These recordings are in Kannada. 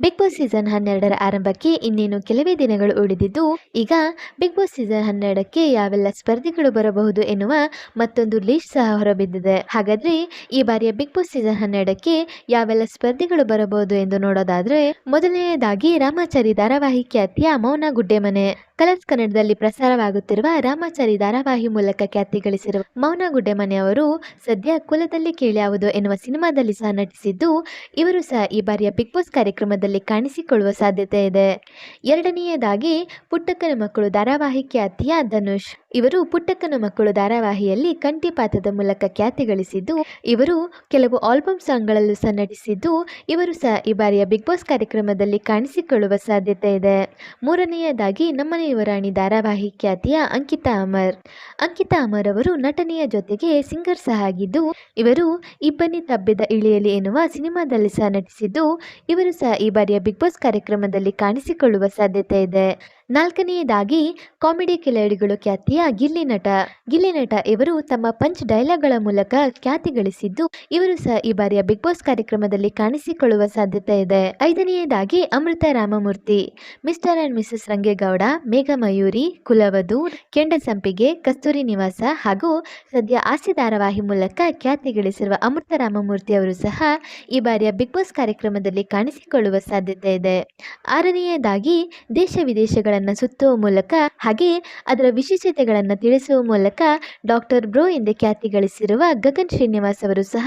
ಬಿಗ್ ಬಾಸ್ ಸೀಸನ್ ಹನ್ನೆರಡರ ಆರಂಭಕ್ಕೆ ಇನ್ನೇನು ಕೆಲವೇ ದಿನಗಳು ಉಳಿದಿದ್ದು, ಈಗ ಬಿಗ್ ಬಾಸ್ ಸೀಸನ್ ಹನ್ನೆರಡಕ್ಕೆ ಯಾವೆಲ್ಲ ಸ್ಪರ್ಧಿಗಳು ಬರಬಹುದು ಎನ್ನುವ ಮತ್ತೊಂದು ಲೀಸ್ಟ್ ಸಹ ಹೊರಬಿದ್ದಿದೆ. ಹಾಗಾದ್ರೆ ಈ ಬಾರಿಯ ಬಿಗ್ ಬಾಸ್ ಸೀಸನ್ ಹನ್ನೆರಡಕ್ಕೆ ಯಾವೆಲ್ಲ ಸ್ಪರ್ಧಿಗಳು ಬರಬಹುದು ಎಂದು ನೋಡೋದಾದ್ರೆ, ಮೊದಲನೆಯದಾಗಿ ರಾಮಾಚಾರಿ ಧಾರಾವಾಹಿ ಖ್ಯಾತಿಯ ಮೌನ ಗುಡ್ಡೆಮನೆ. ಕಲರ್ಸ್ ಕನ್ನಡದಲ್ಲಿ ಪ್ರಸಾರವಾಗುತ್ತಿರುವ ರಾಮಾಚಾರಿ ಧಾರಾವಾಹಿ ಮೂಲಕ ಖ್ಯಾತಿ ಗಳಿಸಿರುವ ಮೌನ ಗುಡ್ಡೆಮನೆ ಅವರು ಸದ್ಯ ಕುಲದಲ್ಲಿ ಕೇಳ್ಯಾವುದು ಎನ್ನುವ ಸಿನಿಮಾದಲ್ಲಿ ಸಹ ನಟಿಸಿದ್ದು, ಇವರು ಸಹ ಈ ಬಾರಿಯ ಬಿಗ್ ಬಾಸ್ ಕಾರ್ಯಕ್ರಮದಲ್ಲಿ ಕಾಣಿಸಿಕೊಳ್ಳುವ ಸಾಧ್ಯತೆ ಇದೆ. ಎರಡನೆಯದಾಗಿ, ಪುಟ್ಟಕ್ಕನ ಮಕ್ಕಳು ಧಾರಾವಾಹಿ ಖ್ಯಾತಿಯ ಧನುಷ್. ಇವರು ಪುಟ್ಟಕ್ಕನ ಮಕ್ಕಳು ಧಾರಾವಾಹಿಯಲ್ಲಿ ಕಂಠಿಪಾತದ ಮೂಲಕ ಖ್ಯಾತಿ ಗಳಿಸಿದ್ದು, ಇವರು ಕೆಲವು ಆಲ್ಬಮ್ ಸಾಂಗ್ಗಳಲ್ಲೂ ಸಹ ನಟಿಸಿದ್ದು, ಇವರು ಸಹ ಈ ಬಾರಿಯ ಬಿಗ್ ಬಾಸ್ ಕಾರ್ಯಕ್ರಮದಲ್ಲಿ ಕಾಣಿಸಿಕೊಳ್ಳುವ ಸಾಧ್ಯತೆ ಇದೆ. ಮೂರನೆಯದಾಗಿ ನಮ್ಮನೆ ಯುವರಾಣಿ ಧಾರಾವಾಹಿ ಖ್ಯಾತಿಯ ಅಂಕಿತಾ ಅಮರ್. ಅಂಕಿತಾ ಅಮರ್ ಅವರು ನಟನೆಯ ಜೊತೆಗೆ ಸಿಂಗರ್ ಸಹ ಆಗಿದ್ದು, ಇವರು ಇಬ್ಬನಿ ತಬ್ಬಿದ ಇಳಿಯಲಿ ಎನ್ನುವ ಸಿನಿಮಾದಲ್ಲಿ ಸಹ ನಟಿಸಿದ್ದು, ಇವರು ಸಹ ಈ ಬಾರಿಯ ಬಿಗ್ ಬಾಸ್ ಕಾರ್ಯಕ್ರಮದಲ್ಲಿ ಕಾಣಿಸಿಕೊಳ್ಳುವ ಸಾಧ್ಯತೆ ಇದೆ. ನಾಲ್ಕನೆಯದಾಗಿ, ಕಾಮಿಡಿ ಕಿಲಾಡಿಗಳು ಖ್ಯಾತಿಯ ಗಿಲ್ಲಿ ನಟ ಗಿಲ್ಲಿ ನಟ ಇವರು ತಮ್ಮ ಪಂಚ್ ಡೈಲಾಗ್ಗಳ ಮೂಲಕ ಖ್ಯಾತಿ ಗಳಿಸಿದ್ದು, ಇವರು ಸಹ ಈ ಬಾರಿಯ ಬಿಗ್ ಬಾಸ್ ಕಾರ್ಯಕ್ರಮದಲ್ಲಿ ಕಾಣಿಸಿಕೊಳ್ಳುವ ಸಾಧ್ಯತೆ ಇದೆ. ಐದನೆಯದಾಗಿ, Amrutha Ramamurthy, Mr and Mrs Rangegowda, Megha Mayuri, Kulavadhu Kendasampige Kasturi Nivasa ಹಾಗೂ ಸದ್ಯ ಆಸೆ ಧಾರಾವಾಹಿ ಮೂಲಕ ಖ್ಯಾತಿ ಗಳಿಸಿರುವ ಅಮೃತ ರಾಮಮೂರ್ತಿ ಅವರು ಸಹ ಈ ಬಾರಿಯ ಬಿಗ್ ಬಾಸ್ ಕಾರ್ಯಕ್ರಮದಲ್ಲಿ ಕಾಣಿಸಿಕೊಳ್ಳುವ ಸಾಧ್ಯತೆ ಇದೆ. ಆರನೆಯದಾಗಿ, ದೇಶ ವಿದೇಶಗಳನ್ನು ಸುತ್ತುವ ಮೂಲಕ ಹಾಗೆ ಅದರ ವಿಶೇಷತೆಗಳನ್ನು ತಿಳಿಸುವ ಮೂಲಕ ಡಾಕ್ಟರ್ ಬ್ರೋ ಎಂದೇ ಖ್ಯಾತಿ ಗಳಿಸಿರುವ ಗಗನ್ ಶ್ರೀನಿವಾಸ್ ಅವರು ಸಹ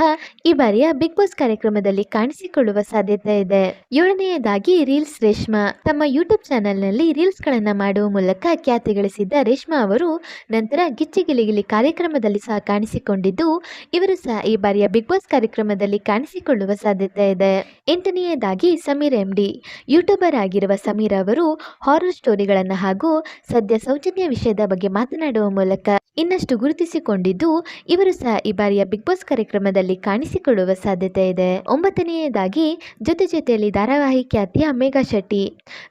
ಈ ಬಾರಿಯ ಬಿಗ್ ಬಾಸ್ ಕಾರ್ಯಕ್ರಮದಲ್ಲಿ ಕಾಣಿಸಿಕೊಳ್ಳುವ ಸಾಧ್ಯತೆ ಇದೆ. ಏಳನೆಯದಾಗಿ ರೀಲ್ಸ್ ರೇಷ್ಮಾ. ತಮ್ಮ ಯೂಟ್ಯೂಬ್ ಚಾನೆಲ್ನಲ್ಲಿ ರೀಲ್ಸ್ಗಳನ್ನು ಮಾಡುವ ಮೂಲಕ ಖ್ಯಾತಿ ಗಳಿಸಿದ್ದ ರೇಷ್ಮಾ ಅವರು ನಂತರ ಗಿಚ್ಚಿ ಗಿಲಿಗಿಲಿ ಕಾರ್ಯಕ್ರಮದಲ್ಲಿ ಸಹ ಕಾಣಿಸಿಕೊಂಡಿದ್ದು, ಇವರು ಸಹ ಈ ಬಾರಿಯ ಬಿಗ್ ಬಾಸ್ ಕಾರ್ಯಕ್ರಮದಲ್ಲಿ ಕಾಣಿಸಿಕೊಳ್ಳುವ ಸಾಧ್ಯತೆ ಇದೆ. ಎಂಟನೆಯದಾಗಿ ಸಮೀರ್ ಎಂಡಿ. ಯೂಟ್ಯೂಬರ್ ಆಗಿರುವ ಸಮೀರ್ ಅವರು ಹಾರರ್ ಸ್ಟೋರಿಗಳನ್ನು ಹಾಗೂ ಸದ್ಯ ಸೌಜನ್ಯ ವಿಷಯದ ಬಗ್ಗೆ ಮಾತನಾಡುವ ಮೂಲಕ ಇನ್ನಷ್ಟು ಗುರುತಿಸಿಕೊಂಡಿದ್ದು ಇವರು ಸಹ ಈ ಬಾರಿಯ ಬಿಗ್ ಬಾಸ್ ಕಾರ್ಯಕ್ರಮದಲ್ಲಿ ಕಾಣಿಸಿಕೊಳ್ಳುವ ಸಾಧ್ಯತೆ ಇದೆ. ಒಂಬತ್ತನೆಯದಾಗಿ ಜೊತೆ ಜೊತೆಯಲ್ಲಿ ಧಾರಾವಾಹಿ ಖ್ಯಾತಿಯ ಮೇಘಾ ಶೆಟ್ಟಿ.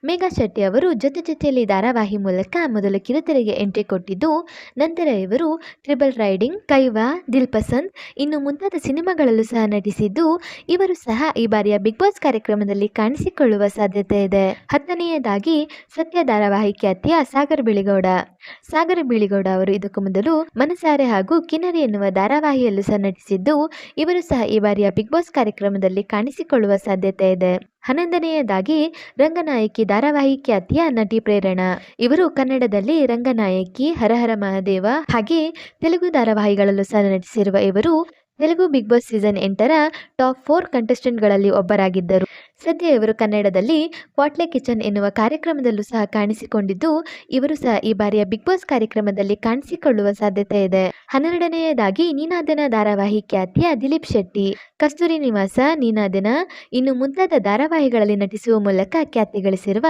ಮೇಘಾ ಶೆಟ್ಟಿ ಅವರು ಜೊತೆ ಜೊತೆಯಲ್ಲಿ ಧಾರಾವಾಹಿ ಮೂಲಕ ಮೊದಲು ಕಿರುತೆರೆಗೆ ಎಂಟ್ರಿ ಕೊಟ್ಟಿದ್ದು, ನಂತರ ಇವರು ಟ್ರಿಬಲ್ ರೈಡಿಂಗ್, ಕೈವಾ ದಿಲ್ ಪಸಂದ್ ಇನ್ನು ಮುಂತಾದ ಸಿನಿಮಾಗಳಲ್ಲೂ ಸಹ ನಟಿಸಿದ್ದು, ಇವರು ಸಹ ಈ ಬಾರಿಯ ಬಿಗ್ ಬಾಸ್ ಕಾರ್ಯಕ್ರಮದಲ್ಲಿ ಕಾಣಿಸಿಕೊಳ್ಳುವ ಸಾಧ್ಯತೆ ಇದೆ. ಹತ್ತನೆಯದಾಗಿ ಸತ್ಯ ಧಾರಾವಾಹಿ ಖ್ಯಾತಿಯ ಸಾಗರ್ ಬಿಳಿಗೌಡ. ಸಾಗರ ಬಿಳಿಗೌಡ ಅವರು ಇದಕ್ಕೂ ಮೊದಲು ಮನಸಾರೆ ಹಾಗೂ ಕಿನ್ನರಿ ಎನ್ನುವ ಧಾರಾವಾಹಿಯಲ್ಲೂ ಸಹ ನಟಿಸಿದ್ದು, ಇವರು ಸಹ ಈ ಬಾರಿಯ ಬಿಗ್ ಬಾಸ್ ಕಾರ್ಯಕ್ರಮದಲ್ಲಿ ಕಾಣಿಸಿಕೊಳ್ಳುವ ಸಾಧ್ಯತೆ ಇದೆ. ಹನ್ನೊಂದನೆಯದಾಗಿ, ರಂಗನಾಯಕಿ ಧಾರಾವಾಹಿ ಖ್ಯಾತಿಯ ನಟಿ ಪ್ರೇರಣಾ. ಇವರು ಕನ್ನಡದಲ್ಲಿ ರಂಗನಾಯಕಿ ಹರಹರ ಮಹಾದೇವ ಹಾಗೆ ತೆಲುಗು ಧಾರಾವಾಹಿಗಳಲ್ಲೂ ಸಹ ನಟಿಸಿರುವ ಇವರು, ತೆಲುಗು ಬಿಗ್ ಬಾಸ್ ಸೀಸನ್ ಎಂಟರ ಟಾಪ್ ಫೋರ್ ಕಂಟೆಸ್ಟೆಂಟ್ಗಳಲ್ಲಿ ಒಬ್ಬರಾಗಿದ್ದರು. ಸದ್ಯ ಇವರು ಕನ್ನಡದಲ್ಲಿ ಕ್ವಾಟ್ಲೆ ಕಿಚನ್ ಎನ್ನುವ ಕಾರ್ಯಕ್ರಮದಲ್ಲೂ ಸಹ ಕಾಣಿಸಿಕೊಂಡಿದ್ದು, ಇವರು ಸಹ ಈ ಬಾರಿಯ ಬಿಗ್ ಬಾಸ್ ಕಾರ್ಯಕ್ರಮದಲ್ಲಿ ಕಾಣಿಸಿಕೊಳ್ಳುವ ಸಾಧ್ಯತೆ ಇದೆ. ಹನ್ನೆರಡನೆಯದಾಗಿ ನೀನಾದನ ಧಾರಾವಾಹಿ ಖ್ಯಾತಿಯ ದಿಲೀಪ್ ಶೆಟ್ಟಿ, ಕಸ್ತೂರಿ ನಿವಾಸ ನೀನಾದನ ಇನ್ನು ಮುಂತಾದ ಧಾರಾವಾಹಿಗಳಲ್ಲಿ ನಟಿಸುವ ಮೂಲಕ ಖ್ಯಾತಿ ಗಳಿಸಿರುವ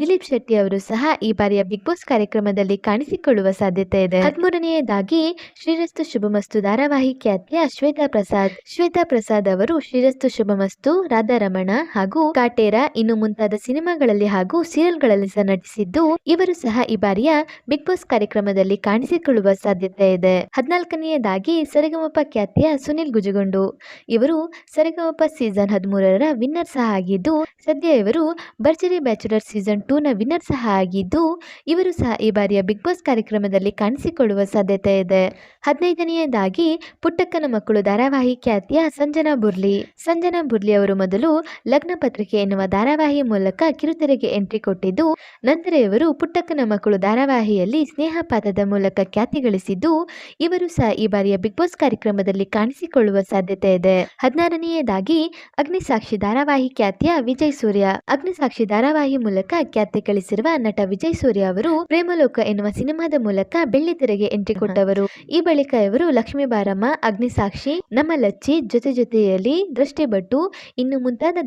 ದಿಲೀಪ್ ಶೆಟ್ಟಿ ಅವರು ಸಹ ಈ ಬಾರಿಯ ಬಿಗ್ ಬಾಸ್ ಕಾರ್ಯಕ್ರಮದಲ್ಲಿ ಕಾಣಿಸಿಕೊಳ್ಳುವ ಸಾಧ್ಯತೆ ಇದೆ. ಹದಿಮೂರನೆಯದಾಗಿ ಶ್ರೀರಸ್ತು ಶುಭಮಸ್ತು ಧಾರಾವಾಹಿ ಖ್ಯಾತಿಯ ಶ್ವೇತಾ ಪ್ರಸಾದ್ ಶ್ವೇತಾ ಪ್ರಸಾದ್ ಅವರು ಶ್ರೀರಸ್ತು ಶುಭಮಸ್ತು, ರಾಧಾರಮಣ ಹಾಗೂ ಕಾಟೇರ ಇನ್ನು ಮುಂತಾದ ಸಿನಿಮಾಗಳಲ್ಲಿ ಹಾಗೂ ಸೀರಿಯಲ್ಗಳಲ್ಲಿ ಸಹ ನಟಿಸಿದ್ದು, ಇವರು ಸಹ ಈ ಬಾರಿಯ ಬಿಗ್ ಬಾಸ್ ಕಾರ್ಯಕ್ರಮದಲ್ಲಿ ಕಾಣಿಸಿಕೊಳ್ಳುವ ಸಾಧ್ಯತೆ ಇದೆ. ಹದಿನಾಲ್ಕನೆಯದಾಗಿ ಸರಿಗಮಪ ಖ್ಯಾತಿಯ ಸುನಿಲ್ ಗುಜುಗೊಂಡು. ಇವರು ಸರಿಗಮಪ ಸೀಸನ್ ಹದಿಮೂರರ ವಿನ್ನರ್ ಸಹ ಆಗಿದ್ದು, ಸದ್ಯ ಇವರು ಬರ್ಜರಿ ಬ್ಯಾಚುಲರ್ ಸೀಸನ್ ಟೂ ನ ವಿನ್ನರ್ ಸಹ ಆಗಿದ್ದು, ಇವರು ಸಹ ಈ ಬಾರಿಯ ಬಿಗ್ ಬಾಸ್ ಕಾರ್ಯಕ್ರಮದಲ್ಲಿ ಕಾಣಿಸಿಕೊಳ್ಳುವ ಸಾಧ್ಯತೆ ಇದೆ. ಹದಿನೈದನೆಯದಾಗಿ ಪುಟ್ಟಕ್ಕನ ಮಕ್ಕಳು ಧಾರಾವಾಹಿ ಖ್ಯಾತಿಯ ಸಂಜನಾ ಬುರ್ಲಿ. ಸಂಜನಾ ಬುರ್ಲಿ ಅವರು ಮೊದಲು ಲಗ್ನ ಪತ್ರಿಕೆ ಎನ್ನುವ ಧಾರಾವಾಹಿ ಮೂಲಕ ಕಿರುತೆರೆಗೆ ಎಂಟ್ರಿ ಕೊಟ್ಟಿದ್ದು ನಂತರ ಇವರು ಪುಟ್ಟಕ್ಕನ ಮಕ್ಕಳು ಧಾರಾವಾಹಿಯಲ್ಲಿ ಸ್ನೇಹ ಪಾತ್ರದ ಮೂಲಕ ಖ್ಯಾತಿ ಗಳಿಸಿದ್ದು ಇವರು ಸಹ ಈ ಬಾರಿಯ ಬಿಗ್ ಬಾಸ್ ಕಾರ್ಯಕ್ರಮದಲ್ಲಿ ಕಾಣಿಸಿಕೊಳ್ಳುವ ಸಾಧ್ಯತೆ ಇದೆ. ಹದಿನಾರನೆಯದಾಗಿ ಅಗ್ನಿಸಾಕ್ಷಿ ಧಾರಾವಾಹಿ ಖ್ಯಾತಿಯ ವಿಜಯ್ ಸೂರ್ಯ. ಅಗ್ನಿಸಾಕ್ಷಿ ಧಾರಾವಾಹಿ ಮೂಲಕ ಖ್ಯಾತಿ ಗಳಿಸಿರುವ ನಟ ವಿಜಯ್ ಸೂರ್ಯ ಅವರು ಪ್ರೇಮಲೋಕ ಎನ್ನುವ ಸಿನಿಮಾದ ಮೂಲಕ ಬೆಳ್ಳಿ ತೆರೆಗೆ ಎಂಟ್ರಿ ಕೊಟ್ಟವರು. ಈ ಬಳಿಕ ಇವರು ಲಕ್ಷ್ಮೀ ಬಾರಮ್ಮ ಅಗ್ನಿಸಾಕ್ಷಿ ನಮ್ಮ ಲಚ್ಚಿ ಜೊತೆ ಜೊತೆಯಲ್ಲಿ ದೃಷ್ಟಿಬಟ್ಟು ಇನ್ನು ಮುಂತಾದ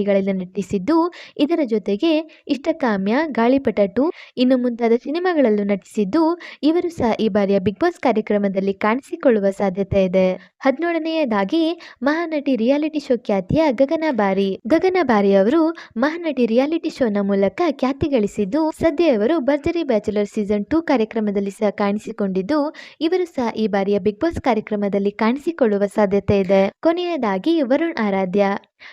ಧಾರಾವಾಹಿಗಳಲ್ಲಿ ನಟಿಸಿದ್ದು, ಇದರ ಜೊತೆಗೆ ಇಷ್ಟಕಾಮ್ಯ, ಗಾಳಿಪಟ ಟು, ಇನ್ನು ಮುಂತಾದ ಸಿನಿಮಾಗಳಲ್ಲೂ ನಟಿಸಿದ್ದು, ಇವರು ಸಹ ಈ ಬಾರಿಯ ಬಿಗ್ ಬಾಸ್ ಕಾರ್ಯಕ್ರಮದಲ್ಲಿ ಕಾಣಿಸಿಕೊಳ್ಳುವ ಸಾಧ್ಯತೆ ಇದೆ. ಹದಿನೇಳನೆಯದಾಗಿ, ಮಹಾನಟಿ ರಿಯಾಲಿಟಿ ಶೋ ಖ್ಯಾತಿಯ ಗಗನ ಬಾರಿ ಗಗನ ಬಾರಿ ಅವರು ಮಹಾನಟಿ ರಿಯಾಲಿಟಿ ಶೋನ ಮೂಲಕ ಖ್ಯಾತಿ ಗಳಿಸಿದ್ದು, ಸದ್ಯ ಅವರು ಭರ್ಜರಿ ಬ್ಯಾಚುಲರ್ ಸೀಸನ್ ಟೂ ಕಾರ್ಯಕ್ರಮದಲ್ಲಿ ಸಹ ಕಾಣಿಸಿಕೊಂಡಿದ್ದು, ಇವರು ಸಹ ಈ ಬಾರಿಯ ಬಿಗ್ ಬಾಸ್ ಕಾರ್ಯಕ್ರಮದಲ್ಲಿ ಕಾಣಿಸಿಕೊಳ್ಳುವ ಸಾಧ್ಯತೆ ಇದೆ. ಕೊನೆಯದಾಗಿ ವರುಣ್ ಆರಾಧ್ಯ.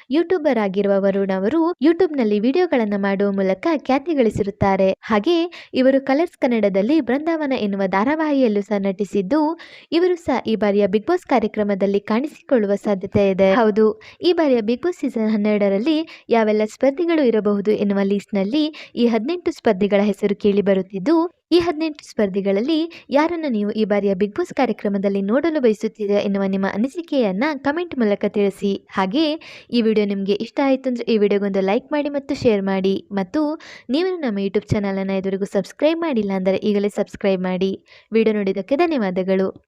ಯೂಟ್ಯೂಬರ್ ಆಗಿರುವ ವರುಣ್ ಅವರು ಯೂಟ್ಯೂಬ್ನಲ್ಲಿ ವಿಡಿಯೋಗಳನ್ನು ಮಾಡುವ ಮೂಲಕ ಖ್ಯಾತಿ ಗಳಿಸಿರುತ್ತಾರೆ ಹಾಗೆ ಇವರು ಕಲರ್ಸ್ ಕನ್ನಡದಲ್ಲಿ ಬೃಂದಾವನ ಎನ್ನುವ ಧಾರಾವಾಹಿಯಲ್ಲೂ ಸಹ ನಟಿಸಿದ್ದು, ಇವರು ಸಹ ಈ ಬಾರಿಯ ಬಿಗ್ ಬಾಸ್ ಕಾರ್ಯಕ್ರಮದಲ್ಲಿ ಕಾಣಿಸಿಕೊಳ್ಳುವ ಸಾಧ್ಯತೆ ಇದೆ. ಹೌದು, ಈ ಬಾರಿಯ ಬಿಗ್ ಬಾಸ್ ಸೀಸನ್ ಹನ್ನೆರಡರಲ್ಲಿ ಯಾವೆಲ್ಲ ಸ್ಪರ್ಧಿಗಳು ಇರಬಹುದು ಎನ್ನುವ ಲಿಸ್ಟ್ನಲ್ಲಿ ಈ ಹದಿನೆಂಟು ಸ್ಪರ್ಧಿಗಳ ಹೆಸರು ಕೇಳಿ ಬರುತ್ತಿದ್ದು ಈ ಹದಿನೆಂಟು ಸ್ಪರ್ಧಿಗಳಲ್ಲಿ ಯಾರನ್ನು ನೀವು ಈ ಬಾರಿಯ ಬಿಗ್ ಬಾಸ್ ಕಾರ್ಯಕ್ರಮದಲ್ಲಿ ನೋಡಲು ಬಯಸುತ್ತೀರಾ ಎನ್ನುವ ನಿಮ್ಮ ಅನಿಸಿಕೆಯನ್ನು ಕಮೆಂಟ್ ಮೂಲಕ ತಿಳಿಸಿ. ಹಾಗೆಯೇ ಈ ವಿಡಿಯೋ ನಿಮಗೆ ಇಷ್ಟ ಆಯಿತು ಅಂದರೆ ಈ ವಿಡಿಯೋಗೊಂದು ಲೈಕ್ ಮಾಡಿ ಮತ್ತು ಶೇರ್ ಮಾಡಿ. ಮತ್ತು ನೀವು ನಮ್ಮ ಯೂಟ್ಯೂಬ್ ಚಾನಲನ್ನು ಇದುವರೆಗೂ ಸಬ್ಸ್ಕ್ರೈಬ್ ಮಾಡಿಲ್ಲ ಅಂದರೆ ಈಗಲೇ ಸಬ್ಸ್ಕ್ರೈಬ್ ಮಾಡಿ. ವಿಡಿಯೋ ನೋಡಿದ್ದಕ್ಕೆ ಧನ್ಯವಾದಗಳು.